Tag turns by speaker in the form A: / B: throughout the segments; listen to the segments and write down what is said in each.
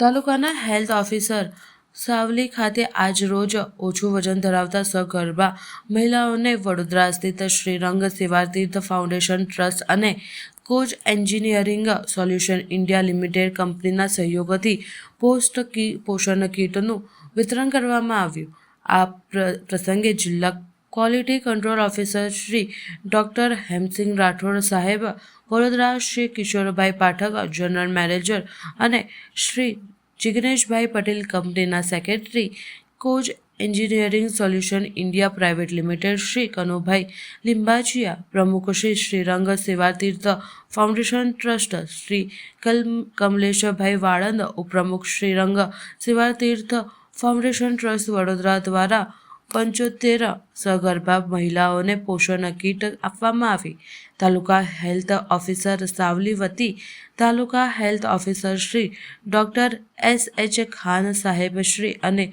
A: તાલુકાના health officer Savli ખાતે આજ રોજ ઓછું વજન ધરાવતા સગર્ભા મહિલાઓને વડોદરા સ્થિત શ્રીરંગ સેવાતીર્થ ફાઉન્ડેશન ટ્રસ્ટ અને coach engineering solution India limited કંપનીના સહયોગથી પોસ્ટ કી, પોષણ કીટનું વિતરણ કરવામાં આવ્યું. આ પ્ર- પ્રસંગે જિલ્લા quality control officer Shri doctor Hemsing Rathod સાહેબ, વડોદરા શ્રી કિશોરભાઈ પાઠક જનરલ મેનેજર અને શ્રી જિગ્નેશભાઈ પટેલ કંપનીના secretary coach engineering solution India private limited Shri Kanubhai Limbachiya પ્રમુખ શ્રી શ્રીરંગ સેવાતીર્થ ફાઉન્ડેશન ટ્રસ્ટ શ્રી કલ, કમલેશભાઈ વાળંદ, ઉપપ્રમુખ શ્રીરંગ સેવાતીર્થ ફાઉન્ડેશન ટ્રસ્ટ વડોદરા દ્વારા પંચોતેર સગર્ભા મહિલાઓને પોષણ કીટ આપવામાં આવી. તાલુકા હેલ્થ ઓફિસર સાવલી વતી taluka health officer Shri doctor S H Khan સાહેબ શ્રી અને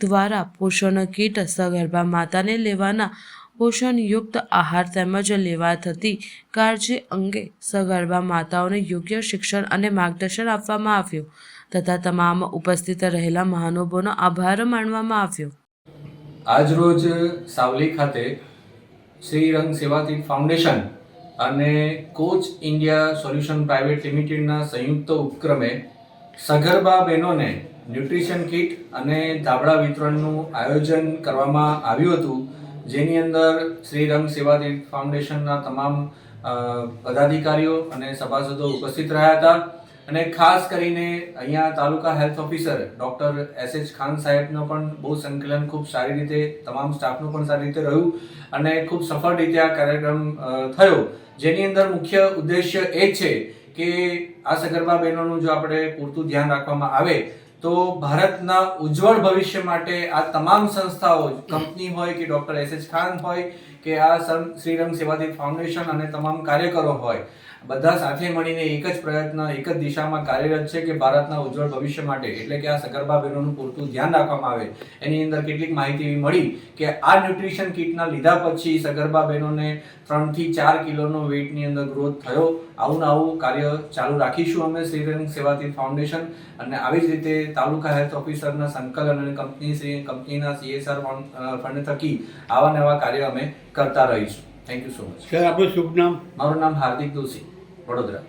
A: દ્વારા પોષણ કીટ સગર્ભા માતાને લેવાના પોષણયુક્ત આહાર તેમજ લેવા થતી કાળજી અંગે સગર્ભા માતાઓને યોગ્ય શિક્ષણ અને માર્ગદર્શન આપવામાં આવ્યું તથા તમામ ઉપસ્થિત રહેલા મહાનુભાવોનો આભાર માનવામાં આવ્યો.
B: આજરોજ સાવલી ખાતે શ્રીરંગ સેવાતીર્થ ફાઉન્ડેશન અને કોચ ઇન્ડિયા સોલ્યુશન પ્રાઇવેટ લિમિટેડના સંયુક્ત ઉપક્રમે સગર્ભા બહેનોને ન્યુટ્રિશન કિટ અને ધાબળા વિતરણનું આયોજન કરવામાં આવ્યું હતું, જેની અંદર શ્રી રંગ સેવાતીર્થ ફાઉન્ડેશનના તમામ પદાધિકારીઓ અને સભાસદો ઉપસ્થિત રહ્યા હતા. અને ખાસ કરીને અહીંયા taluka health officer doctor S H Khan સાહેબનો પણ બહુ સંકલન ખૂબ સારી રીતે, તમામ સ્ટાફનું પણ સારી રીતે રહ્યું અને ખૂબ સફળ રીતે આ કાર્યક્રમ થયો. જેની અંદર મુખ્ય ઉદ્દેશ્ય એ છે કે આ સગર્ભા બહેનોનું જો આપણે પૂરતું ધ્યાન રાખવામાં આવે તો ભારતના ઉજ્જવળ ભવિષ્ય માટે આ તમામ સંસ્થાઓ, કંપની હોય કે ડૉક્ટર એસ એચ ખાન હોય કે આ શ્રીરંગ સેવાથી ફાઉન્ડેશન અને તમામ કાર્યકરો હોય, બધા સાથે મળીને એક જ પ્રયત્ન, એક જ દિશામાં કાર્યરત છે કે ભારતના ઉજ્જવળ ભવિષ્ય માટે. એટલે કે આ સગર્ભા બહેનોનું પૂરતું ધ્યાન રાખવામાં આવે. એની અંદર કેટલીક માહિતી એવી મળી કે આ ન્યુટ્રિશન કિટના લીધા પછી સગર્ભા બહેનોને ત્રણથી ચાર કિલોનો વેઇટની અંદર ગ્રોથ થયો. આવું આવું કાર્ય ચાલુ રાખીશું અમે શ્રીરંગ સેવાથી ફાઉન્ડેશન. અને આવી જ રીતે તાલુકા હેલ્થ ઓફિસરના સંકલન અને કંપની શ્રી કંપનીના સીએસઆર ફંડ થકી આવા નવા કાર્ય અમે કરતા રહીશું. Thank you so much
C: sir આપણું શુભ નામ?
B: મારું નામ હાર્દિક દોશી વડોદરા.